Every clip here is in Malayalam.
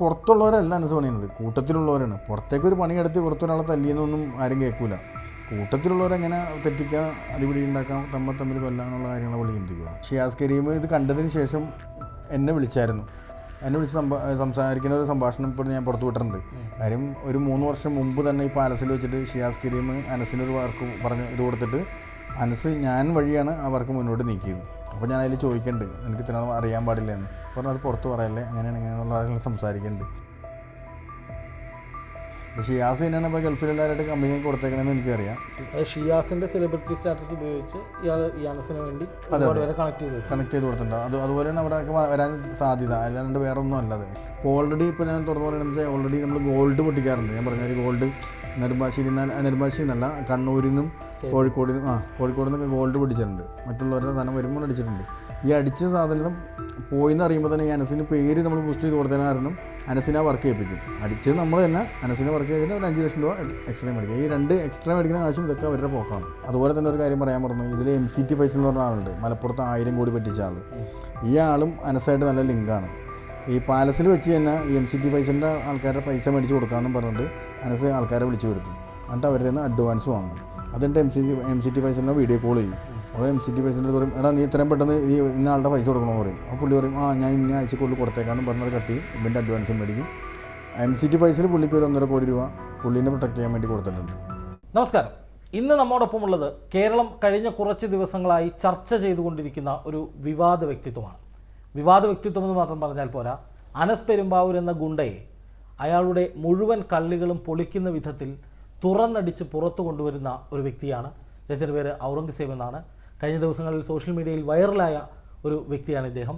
പുറത്തുള്ളവരല്ല അനസ് പണിയുന്നത് കൂട്ടത്തിലുള്ളവരാണ്. പുറത്തേക്ക് ഒരു പണി എടുത്ത് പുറത്തൊരാളെ തല്ലിയെന്നൊന്നും ആരും കേൾക്കൂല. കൂട്ടത്തിലുള്ളവരെങ്ങനെ തെറ്റിക്കാം അടിപിടി ഉണ്ടാക്കാം തമ്മിൽ തമ്മിൽ കൊല്ലാം എന്നുള്ള കാര്യങ്ങളെ പുള്ളി ചിന്തിക്കുക ഷിയാസ് കരീം ഇത് കണ്ടതിന് ശേഷം എന്നെ വിളിച്ചായിരുന്നു. എന്നെ വിളിച്ച് സംസാരിക്കുന്ന ഒരു സംഭാഷണം ഇപ്പോൾ ഞാൻ പുറത്തു വിട്ടിട്ടുണ്ട്. കാര്യം ഒരു മൂന്ന് വർഷം മുമ്പ് തന്നെ ഈ പാലസിൽ വെച്ചിട്ട് ഷിയാസ് കരീം അനസിനൊരു വർക്ക് പറഞ്ഞ് ഇത് കൊടുത്തിട്ട് അനസ് ഞാൻ വഴിയാണ് ആ വർക്ക് മുന്നോട്ട് നീക്കിയത്. അപ്പോൾ ഞാൻ അതിൽ ചോദിക്കുന്നുണ്ട് എനിക്ക് ഇത്ര അറിയാൻ പാടില്ലെന്ന്. പറഞ്ഞു അത് പുറത്ത് പറയല്ലേ? അങ്ങനെയാണ് ഇങ്ങനെയുള്ള ആരെങ്കിലും സംസാരിക്കുന്നുണ്ട് പക്ഷേ ഷിയാസ് തന്നെയാണ് ഇപ്പോൾ ഗൾഫിലെല്ലാവരായിട്ട് കമ്പനി കൊടുത്തേക്കണമെന്ന് എനിക്കറിയാം. ഷിയാസിന്റെ സെലിബ്രിറ്റി സ്റ്റാറ്റസ് ഉപയോഗിച്ച് ഇയാൾ വേണ്ടി കണക്ട് ചെയ്തു. കണക്ട് ചെയ്ത് കൊടുത്തിട്ടുണ്ട്. അത് അതുപോലെ തന്നെ അവിടെ വരാൻ സാധ്യത. അല്ലാണ്ട് വേറെ ഒന്നും അല്ലത് ഇപ്പോൾ ഓൾറെഡി ഇപ്പോൾ ഞാൻ തുറന്നു പറയുന്നത് ഓൾറെഡി നമ്മൾ ഗോൾഡ് പൊട്ടിക്കാറുണ്ട്. ഞാൻ പറഞ്ഞ ഒരു ഗോൾഡ് നെടുമ്പാശ്ശേരി നെടുമ്പാശ്ശേരി എന്നല്ല കണ്ണൂരിൽ നിന്നും കോഴിക്കോട് ആ കോഴിക്കോട് നിന്നൊക്കെ ഗോൾഡ് പിടിച്ചിട്ടുണ്ട് മറ്റുള്ളവരുടെ ധനം വരുമ്പോൾ അടിച്ചിട്ടുണ്ട്. ഈ അടിച്ച സാധനം പോയിന്ന് അറിയുമ്പോൾ തന്നെ ഈ അനസിന് പേര് നമ്മൾ ബൂസ്റ്റ് ചെയ്ത് കൊടുത്തതിന് കാരണം അനസിനെ വർക്ക് ചെയ്യിപ്പിക്കും. അടിച്ചത് നമ്മൾ തന്നെ അനസിനെ വർക്ക് ചെയ്തിട്ട് ഒരു അഞ്ച് ലക്ഷം രൂപ എക്സ്ട്രാ മേടിക്കുക ഈ രണ്ട് എക്സ്ട്രാ മേടിക്കുന്ന ആവശ്യം ഇതൊക്കെ അവരുടെ പോക്കാണ്. അതുപോലെ തന്നെ ഒരു കാര്യം പറയാൻ പറഞ്ഞു ഇതിൽ എം സി ടി ഫൈസൽ എന്ന് പറഞ്ഞ ആളുണ്ട്. മലപ്പുറത്ത് ആയിരം കോടി പറ്റിച്ച ആൾ ഈ ആളും അനസായിട്ട് നല്ല ലിങ്കാണ് ഈ പാലസിൽ വെച്ച് തന്നെ ഈ എം സി ടി പൈസന്റെ ആൾക്കാരുടെ പൈസ മേടിച്ച് കൊടുക്കാമെന്നും പറഞ്ഞിട്ട് അനസ് ആൾക്കാരെ വിളിച്ചു വരുത്തും. എന്നിട്ട് അവരുടെ നിന്ന് അഡ്വാൻസ് വാങ്ങും. അതിന്റെ M C M C T പൈസന്റെ video call ചെയ്യും. അപ്പോൾ എം സി ടി പറയും എടാ നീ ഇത്രയും പെട്ടെന്ന് ഈ ഇന്ന ആളുടെ പൈസ കൊടുക്കണമെന്ന് പറയും. അപ്പോൾ പുള്ളി പറയും ആ ഞാൻ ഇന്ന ആഴ്ചക്കുള്ളിൽ കൊടുത്തേക്കാന്ന് പറഞ്ഞത് കട്ട് ചെയ്യും. ഇവന്റെ അഡ്വാൻസും മേടിക്കും. എം സി ടി പൈസയിൽ പുള്ളിക്ക് ഒരു ഒന്നര കോടി രൂപ പുള്ളീനെ പ്രൊട്ടക്ട് ചെയ്യാൻ വേണ്ടി കൊടുത്തിട്ടുണ്ട്. നമസ്കാരം. ഇന്ന് നമ്മോടൊപ്പം ഉള്ളത് കേരളം കഴിഞ്ഞ കുറച്ച് ദിവസങ്ങളായി ചർച്ച ചെയ്തുകൊണ്ടിരിക്കുന്ന ഒരു വിവാദ വ്യക്തിത്വമാണ്. വിവാദ വ്യക്തിത്വം എന്ന് മാത്രം പറഞ്ഞാൽ പോരാ അനസ് പെരുമ്പാവൂർ എന്ന ഗുണ്ടയെ അയാളുടെ മുഴുവൻ കള്ളികളും പൊളിക്കുന്ന വിധത്തിൽ തുറന്നടിച്ച് പുറത്തു കൊണ്ടുവരുന്ന ഒരു വ്യക്തിയാണ്. അദ്ദേഹത്തിന്റെ പേര് ഔറംഗസേബ് എന്നാണ്. കഴിഞ്ഞ ദിവസങ്ങളിൽ സോഷ്യൽ മീഡിയയിൽ വൈറലായ ഒരു വ്യക്തിയാണ് ഇദ്ദേഹം.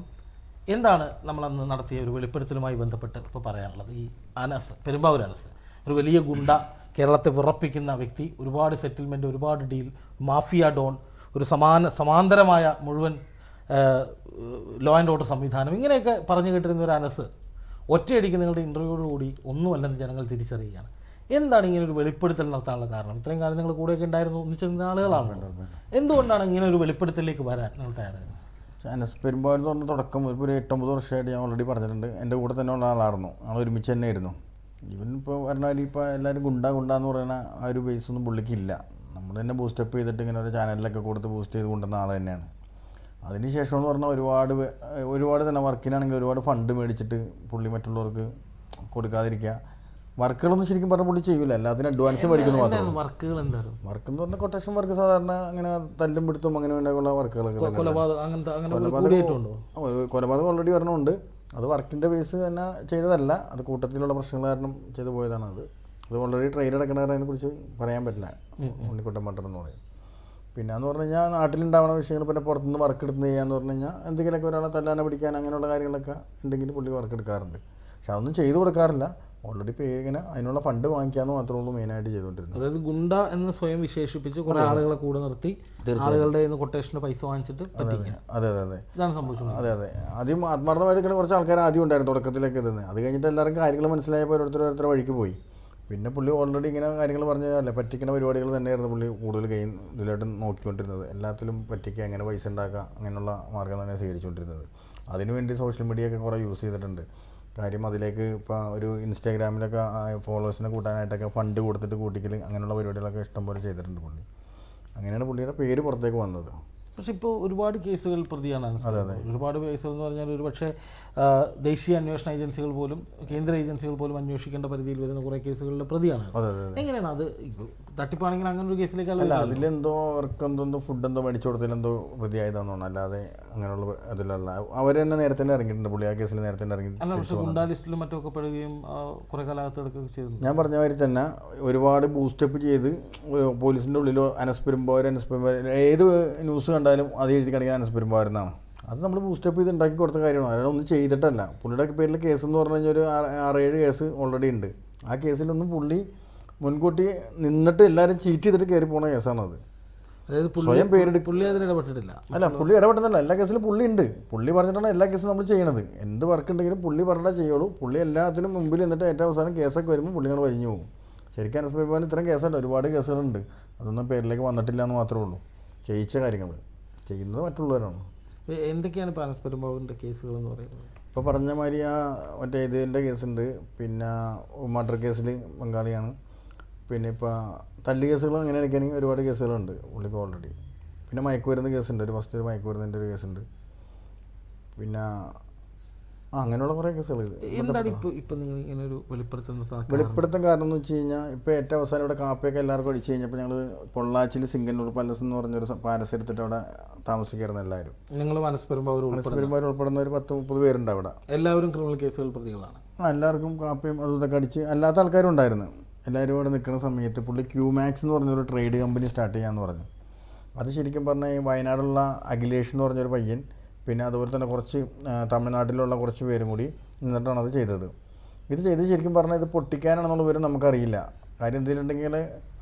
എന്താണ് നമ്മളന്ന് നടത്തിയ ഒരു വെളിപ്പെടുത്തലുമായി ബന്ധപ്പെട്ട് ഇപ്പോൾ പറയാനുള്ളത്? ഈ അനസ് പെരുമ്പാവൂർ അനസ് ഒരു വലിയ ഗുണ്ട കേരളത്തെ വിറപ്പിക്കുന്ന വ്യക്തി ഒരുപാട് സെറ്റിൽമെന്റ് ഒരുപാട് ഡീൽ മാഫിയ ഡോൺ ഒരു സമാന സമാന്തരമായ മുഴുവൻ ലോ ആൻഡ് ഓർഡർ സംവിധാനം ഇങ്ങനെയൊക്കെ പറഞ്ഞു കേട്ടിരുന്ന ഒരു അനസ് ഒറ്റയടിക്ക് നിങ്ങളുടെ ഇന്റർവ്യൂയോടുകൂടി ഒന്നുമല്ലെന്ന് ജനങ്ങൾ തിരിച്ചറിയുകയാണ്. എന്താണ് ഇങ്ങനെ ഒരു വെളിപ്പെടുത്തൽ നടത്താനുള്ള കാരണം? ഇത്രയും കാലം നിങ്ങൾ കൂടെയൊക്കെ ഉണ്ടായിരുന്നു ഒന്നിച്ചിരുന്ന ആളുകളാണ് എന്തുകൊണ്ടാണ് ഇങ്ങനെ ഒരു വെളിപ്പെടുത്തലിലേക്ക് വരാൻ നിങ്ങൾ തയ്യാറായത്? അനസ് പെരുമ്പാവൂർ എന്ന് പറഞ്ഞ തുടക്കം ഒരു എട്ടൊമ്പത് വർഷമായിട്ട് ഞാൻ ഓൾറെഡി പറഞ്ഞിട്ടുണ്ട്. എന്റെ കൂടെ തന്നെ ഉള്ള ആളായിരുന്നു. ആൾ ഒരുമിച്ച് തന്നെ ആയിരുന്നു ഇവൻ ഇപ്പോൾ പറഞ്ഞാൽ ഇപ്പോൾ എല്ലാവരും ഗുണ്ട ഗുണ്ട എന്ന് പറയുന്ന ആ ഒരു ബേസ് ഒന്നും പുള്ളിക്കില്ല. നമ്മൾ തന്നെ ബൂസ്റ്റപ്പ് ചെയ്തിട്ട് ഇങ്ങനെ ഒരു ചാനലിലൊക്കെ കൊടുത്ത് ബൂസ്റ്റ് ചെയ്ത് കൊണ്ടുവന്ന ആൾ തന്നെയാണ്. അതിനുശേഷം എന്ന് പറഞ്ഞാൽ ഒരുപാട് ഒരുപാട് തന്നെ വർക്കിനാണെങ്കിൽ ഒരുപാട് ഫണ്ട് മേടിച്ചിട്ട് പുള്ളി മറ്റുള്ളവർക്ക് കൊടുക്കാതിരിക്കുക. വർക്കുകളൊന്നും ശരിക്കും പറഞ്ഞ പുള്ളി ചെയ്യൂല. എല്ലാത്തിനും അഡ്വാൻസ് മേടിക്കുന്നു മാത്രമേ വർക്കുകൾ വർക്ക് എന്ന് പറഞ്ഞാൽ കൊട്ടേഷൻ വർക്ക് സാധാരണ അങ്ങനെ തല്ലും പിടുത്തും അങ്ങനെ വേണ്ടിയുള്ള വർക്കുകളൊക്കെ കൊലപാതകം ഓൾറെഡി വരണമുണ്ട് അത് വർക്കിന്റെ ബേസ് തന്നെ ചെയ്തതല്ല. അത് കൂട്ടത്തിലുള്ള പ്രശ്നങ്ങൾ കാരണം ചെയ്തു പോയതാണ് അത്. അത് ഓൾറെഡി ട്രെയിൻ അടക്കണ കാരണം അതിനെക്കുറിച്ച് പറയാൻ പറ്റില്ല. ഉണ്ണിക്കുട്ടൻ മട്ടൻ എന്ന് പറയും. പിന്നെ എന്ന് പറഞ്ഞു കഴിഞ്ഞാൽ നാട്ടിലുണ്ടാവുന്ന വിഷയങ്ങൾ പിന്നെ പുറത്തുനിന്ന് വർക്ക് എടുത്ത് ചെയ്യാന്ന് പറഞ്ഞു കഴിഞ്ഞാൽ എന്തെങ്കിലുമൊക്കെ ഒരാളെ തല്ലാനെ പിടിക്കാൻ അങ്ങനെയുള്ള കാര്യങ്ങളൊക്കെ എന്തെങ്കിലും പുള്ളി വർക്ക് എടുക്കാറുണ്ട്. പക്ഷെ അതൊന്നും ചെയ്തു കൊടുക്കാറില്ല. ഓൾറെഡി ഇപ്പോൾ ഇങ്ങനെ അതിനുള്ള ഫണ്ട് വാങ്ങിക്കാന്ന് മാത്രമേ ഉള്ളൂ മെയിനായിട്ട് ചെയ്തുകൊണ്ടിരുന്നത്. അതായത് ഗുണ്ട എന്ന് സ്വയം വിശേഷിപ്പിച്ച് കുറേ ആളുകളെ കൂടെ നിർത്തി ആളുകളുടെ കൊട്ടേഷന്റെ നിന്ന് കൊട്ടേഷന് പൈസ വാങ്ങിച്ചിട്ട് അതെ അതെ. അതെ ഇതാണ് സംഭവിച്ചത്. അതെ അതെ. ആദ്യം ആത്മാർത്ഥമായിട്ട് കുറച്ച് ആൾക്കാർ ആദ്യം ഉണ്ടായിരുന്നു തുടക്കത്തിലേക്ക് ഇരുന്ന്. അത് കഴിഞ്ഞിട്ട് എല്ലാവരും കാര്യങ്ങൾ മനസ്സിലായപ്പോൾ ഓരോരുത്തർ ഓരോരുത്തർ വഴിക്ക് പോയി. പിന്നെ പുള്ളി ഓൾറെഡി ഇങ്ങനെ കാര്യങ്ങൾ പറഞ്ഞതല്ലേ പറ്റിക്കുന്ന പരിപാടികൾ തന്നെയായിരുന്നു പുള്ളി കൂടുതൽ ഗെയിം ഇതിലായിട്ട് നോക്കിക്കൊണ്ടിരുന്നത്. എല്ലാത്തിലും പറ്റിക്കുക എങ്ങനെ പൈസ ഉണ്ടാക്കുക അങ്ങനെയുള്ള മാർഗം തന്നെ സ്വീകരിച്ചുകൊണ്ടിരുന്നത്. അതിനുവേണ്ടി സോഷ്യൽ മീഡിയ ഒക്കെ കുറേ യൂസ് ചെയ്തിട്ടുണ്ട്. കാര്യം അതിലേക്ക് ഇപ്പോൾ ഒരു ഇൻസ്റ്റാഗ്രാമിലൊക്കെ ഫോളോവേഴ്സിനെ കൂട്ടാനായിട്ടൊക്കെ ഫണ്ട് കൊടുത്തിട്ട് കൂട്ടിക്കൽ അങ്ങനെയുള്ള പരിപാടികളൊക്കെ ഇഷ്ടംപോലെ ചെയ്തിട്ടുണ്ട് പുള്ളി. അങ്ങനെയാണ് പുള്ളിയുടെ പേര് പുറത്തേക്ക് വന്നത്. പക്ഷെ ഇപ്പോൾ ഒരുപാട് കേസുകൾ പ്രതിയാണ്. ഒരുപാട് കേസുകൾ എന്ന് പറഞ്ഞാൽ ഒരു പക്ഷേ ദേശീയ അന്വേഷണ ഏജൻസികൾ പോലും കേന്ദ്ര ഏജൻസികൾ പോലും അന്വേഷിക്കേണ്ട പരിധിയിൽ വരുന്ന കുറേ കേസുകളിലെ പ്രതിയാണ്. എങ്ങനെയാണ് അത് തട്ടിപ്പാണെങ്കിൽ അങ്ങനെ ഒരു കേസിലേക്ക് അല്ല അതിലെന്തോ അവർക്ക് എന്തോ ഫുഡ് എന്തോ മേടിച്ചു കൊടുത്തതിലെന്തോ എന്തോ തോന്നുന്നു. അല്ലാതെ അങ്ങനെയുള്ള അതിലല്ല. അവർ തന്നെ നേരത്തെ തന്നെ ഇറങ്ങിയിട്ടുണ്ട് പുള്ളി. ആ കേസിൽ നേരത്തെ തന്നെ ഇറങ്ങി അല്ല പക്ഷെ ഗുണ്ടാ ലിസ്റ്റിലും മറ്റൊക്കെ പെടുകയും കുറെ കുറേ ചെയ്തു. ഞാൻ പറഞ്ഞ മാതിരി തന്നെ ഒരുപാട് ബൂസ്റ്റപ്പ് ചെയ്ത് പോലീസിന്റെ ഉള്ളിലോ അനസ് പെരുമ്പാവൂർ അനസ് പെരുമ്പാവൂർ ഏത് ന്യൂസ് കണ്ടാലും അത് എഴുതി കാണിക്കാൻ അനസ് അത് നമ്മൾ ബൂസ്റ്റപ്പ് ചെയ്ത് ഉണ്ടാക്കി കൊടുത്ത കാര്യമാണ്. അതായത് ഒന്നും ചെയ്തിട്ടല്ല. പുള്ളിയുടെ പേരിൽ കേസ് എന്ന് പറഞ്ഞു കഴിഞ്ഞാൽ ഒരു ആറ് ആറേഴ് കേസ് ഓൾറെഡി ഉണ്ട്. ആ കേസിലൊന്നും പുള്ളി മുൻകൂട്ടി നിന്നിട്ട് എല്ലാവരും ചീറ്റ് ചെയ്തിട്ട് കയറി പോണ കേസാണത് അതായത് സ്വയം പേരെടുക്കും പുള്ളി അതിൽ ഇടപെട്ടിട്ടില്ല. അല്ല പുള്ളി ഇടപെട്ടുന്നില്ല എല്ലാ കേസിലും പുള്ളി ഉണ്ട്. പുള്ളി പറഞ്ഞിട്ടാണ് എല്ലാ കേസും നമ്മൾ ചെയ്യണത്. എന്ത് വർക്ക് ഉണ്ടെങ്കിലും പുള്ളി പറഞ്ഞാൽ ചെയ്യുള്ളൂ. പുള്ളി എല്ലാത്തിനും മുമ്പിൽ നിന്നിട്ട് ഏറ്റവും അവസാനം കേസൊക്കെ വരുമ്പോൾ പുള്ളി അങ്ങനെ വലിഞ്ഞു പോകും. ശരിക്കും അനസ് ഇത്തരം ഇത്രയും കേസല്ല ഒരുപാട് കേസുകളുണ്ട് അതൊന്നും പേരിലേക്ക് വന്നിട്ടില്ല എന്ന് മാത്രമേ ഉള്ളൂ. ചെയ്യിച്ച കാര്യങ്ങൾ. ചെയ്യുന്നത് മറ്റുള്ളവരാണ്. എന്തൊക്കെയാണ് പരസ്പരം പെരുമ്പാവൂരിന്റെ കേസുകൾ എന്ന് പറയുന്നത്? ഇപ്പോൾ പറഞ്ഞ മാതിരി ആ മറ്റേ ഇതിന്റെ കേസുണ്ട്. പിന്നെ മർഡർ കേസിൽ പങ്കാളിയാണ്. പിന്നെ ഇപ്പോൾ തല്ല് കേസുകൾ അങ്ങനെ എടുക്കുകയാണെങ്കിൽ ഒരുപാട് കേസുകളുണ്ട് പുള്ളിക്ക് ഓൾറെഡി പിന്നെ മയക്കുമരുന്ന് കേസുണ്ട്. ഒരു ഫസ്റ്റ് ഒരു മയക്കുമരുന്നിന്റെ ഒരു കേസുണ്ട്. പിന്നെ അങ്ങനെയുള്ള കുറേ കേസുകൾ എന്താണ് ഇപ്പോൾ ഇപ്പൊ നിങ്ങൾ ഇങ്ങനെ ഒരു വെളിപ്പെടുത്തുന്ന വെളിപ്പെടുത്താൻ കാരണം എന്ന് വെച്ച് കഴിഞ്ഞാൽ ഇപ്പോൾ ഏറ്റവും അവസാനം ഇവിടെ കാപ്പിയൊക്കെ എല്ലാവർക്കും അടിച്ചു കഴിഞ്ഞപ്പോൾ ഞങ്ങൾ പൊള്ളാച്ചിൽ സിംഗന്നൂർ പാലസ് എന്ന് പറഞ്ഞൊരു പാലസ് എടുത്തിട്ട് അവിടെ താമസിക്കായിരുന്നു എല്ലാവരും. നിങ്ങൾ മനസ്പെരുമ്പോൾ ഉൾപ്പെടുന്ന ഒരു പത്ത് മുപ്പത് പേരുണ്ട് അവിടെ. എല്ലാവരും ക്രിമിനൽ കേസുകൾ പ്രതികളാണ്. എല്ലാവർക്കും കാപ്പിയും അതും ഇതൊക്കെ അടിച്ച് അല്ലാത്ത ആൾക്കാരും ഉണ്ടായിരുന്നു. എല്ലാവരും ഇവിടെ നിൽക്കുന്ന സമയത്ത് പുള്ളി ക്യൂമാക്സ് എന്ന് പറഞ്ഞൊരു ട്രേഡ് കമ്പനി സ്റ്റാർട്ട് ചെയ്യാന്ന് പറഞ്ഞു. അത് ശരിക്കും പറഞ്ഞാൽ വയനാടുള്ള അഖിലേഷ് എന്ന് പറഞ്ഞൊരു പയ്യൻ പിന്നെ അതുപോലെ തന്നെ കുറച്ച് തമിഴ്നാട്ടിലുള്ള കുറച്ച് പേരും കൂടി നിന്നിട്ടാണ് അത് ചെയ്തത്. ഇത് ചെയ്ത് ശരിക്കും പറഞ്ഞാൽ ഇത് പൊട്ടിക്കാനാണെന്നുള്ള വിവരം നമുക്കറിയില്ല. കാര്യം എന്തെങ്കിലും ഉണ്ടെങ്കിൽ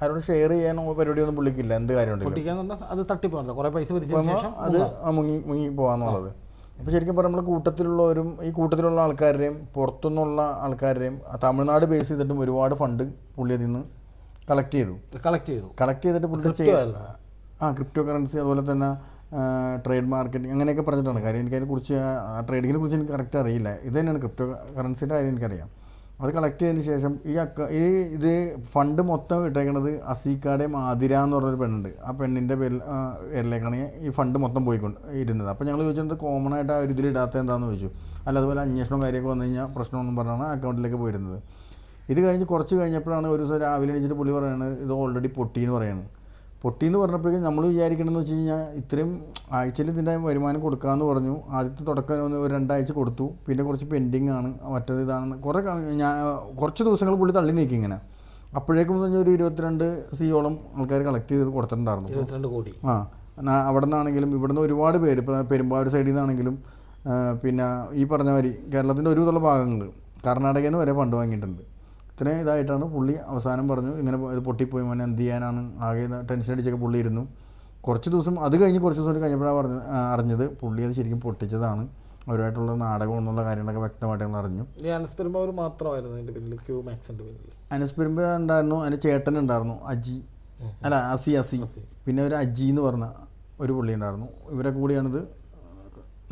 ആരോട് ഷെയർ ചെയ്യാനോ പരിപാടിയൊന്നും പുള്ളിക്കില്ല. എന്ത് കാര്യം അത് കുറേ പൈസ അത് മുങ്ങി മുങ്ങി പോകാന്നുള്ളത് അപ്പോൾ ശരിക്കും പറഞ്ഞാൽ നമ്മൾ കൂട്ടത്തിലുള്ളവരും ഈ കൂട്ടത്തിലുള്ള ആൾക്കാരുടെയും പുറത്തുനിന്നുള്ള ആൾക്കാരുടെയും തമിഴ്നാട് ബേസ് ചെയ്തിട്ടും ഒരുപാട് ഫണ്ട് പുള്ളി അതിൽ നിന്ന് കളക്ട് ചെയ്തു. കളക്ട് ചെയ്തു. കളക്ട് ചെയ്തിട്ട് പുള്ളി ആ ക്രിപ്റ്റോ കറൻസി അതുപോലെ തന്നെ ട്രേഡ് മാർക്കറ്റിംഗ് അങ്ങനെയൊക്കെ പറഞ്ഞിട്ടാണ് കാര്യം എനിക്കതിനെ കുറിച്ച് ആ ട്രേഡിങ്ങിനെ കുറിച്ച് എനിക്ക് കറക്റ്റ് അറിയില്ല. ഇത് തന്നെയാണ് ക്രിപ്റ്റോ കറൻസിന്റെ കാര്യം എനിക്കറിയാം. അത് കളക്ട് ചെയ്തതിന് ശേഷം ഈ അക്ക ഈ ഇത് ഫണ്ട് മൊത്തം ഇട്ടേക്കണത് അസീക്കാടെയും ആതിര എന്ന് പറഞ്ഞൊരു പെണ്ണുണ്ട്. ആ പെണ്ണിന്റെ പേരിൽ പേരിലേക്കാണ് ഈ ഫണ്ട് മൊത്തം പോയിക്കൊണ്ട് ഇരുന്നത്. അപ്പോൾ ഞങ്ങൾ ചോദിച്ചത് കോമൺ ആയിട്ട് ആ ഒരു ഇതിൽ ഇടാത്ത എന്താണെന്ന് ചോദിച്ചു. അല്ല അതുപോലെ അന്വേഷണം കാര്യമൊക്കെ വന്നു കഴിഞ്ഞാൽ പ്രശ്നമൊന്നും പറഞ്ഞാണ് അക്കൗണ്ടിലേക്ക് പോയിരുന്നത്. ഇത് കഴിഞ്ഞ് കുറച്ച് കഴിഞ്ഞപ്പോഴാണ് ഒരു ദിവസം രാവിലെ എണീച്ചിട്ട് പുള്ളി പറയുന്നത് ഇത് ഓൾറെഡി പൊട്ടി എന്ന് പറയുന്നത് പൊട്ടി എന്ന് പറഞ്ഞപ്പോഴേക്കും നമ്മൾ വിചാരിക്കണമെന്ന് വെച്ച് കഴിഞ്ഞാൽ ഇത്രയും ആഴ്ചയിൽ ഇതിന്റെ വരുമാനം കൊടുക്കാമെന്ന് പറഞ്ഞു. ആദ്യത്തെ തുടക്കം ഒന്ന് ഒരു രണ്ടാഴ്ച കൊടുത്തു. പിന്നെ കുറച്ച് പെൻഡിങ് ആണ്. മറ്റേത് ഇതാണെന്ന് കുറേ ഞാൻ കുറച്ച് ദിവസങ്ങൾ പുള്ളി തള്ളി നീക്കി ഇങ്ങനെ. അപ്പോഴേക്കും എന്ന് പറഞ്ഞാൽ ഒരു ഇരുപത്തിരണ്ട് സിയോളം ആൾക്കാർ കളക്ട് ചെയ്ത് കൊടുത്തിട്ടുണ്ടായിരുന്നു. ഇരുപത്തിരണ്ട് കോടി. ആ അവിടെ നിന്നാണെങ്കിലും ഇവിടുന്ന് ഒരുപാട് പേര് ഇപ്പോൾ പെരുമ്പാവൂർ സൈഡിൽ നിന്നാണെങ്കിലും പിന്നെ ഈ പറഞ്ഞ മാതിരി കേരളത്തിന്റെ ഒരു തുള്ള ഭാഗങ്ങൾ കർണാടകയിൽ നിന്ന് വരെ ഫണ്ട് വാങ്ങിയിട്ടുണ്ട്. ഇത്രയും ഇതായിട്ടാണ് പുള്ളി അവസാനം പറഞ്ഞു. ഇങ്ങനെ ഇത് പൊട്ടിപ്പോയി മോനെ എന്ത് ചെയ്യാനാണ്? ആകെ ടെൻഷൻ അടിച്ചൊക്കെ പുള്ളി ഇരുന്നു. കുറച്ച് ദിവസം അത് കഴിഞ്ഞ് കുറച്ച് ദിവസം കഴിഞ്ഞപ്പോഴാണ് പറഞ്ഞത് അറിഞ്ഞത് പുള്ളി അത് ശരിക്കും പൊട്ടിച്ചതാണ്. അവരുമായിട്ടുള്ള നാടകം എന്നുള്ള കാര്യങ്ങളൊക്കെ വ്യക്തമായിട്ട് ഞങ്ങൾ അറിഞ്ഞു. അനസ് പെരുമ്പാവൂർ മാത്രമായിരുന്നു അതിന്റെ പിന്നിൽ ക്യൂ മാക്സിന്റെ പിന്നിൽ അനസ് പെരുമ്പ ഉണ്ടായിരുന്നു അതിന്റെ ചേട്ടൻ ഉണ്ടായിരുന്നു അജി. അല്ല അസി അസി. പിന്നെ ഒരു അജി എന്ന് പറഞ്ഞ ഒരു പുള്ളി ഉണ്ടായിരുന്നു. ഇവരെ കൂടിയാണിത്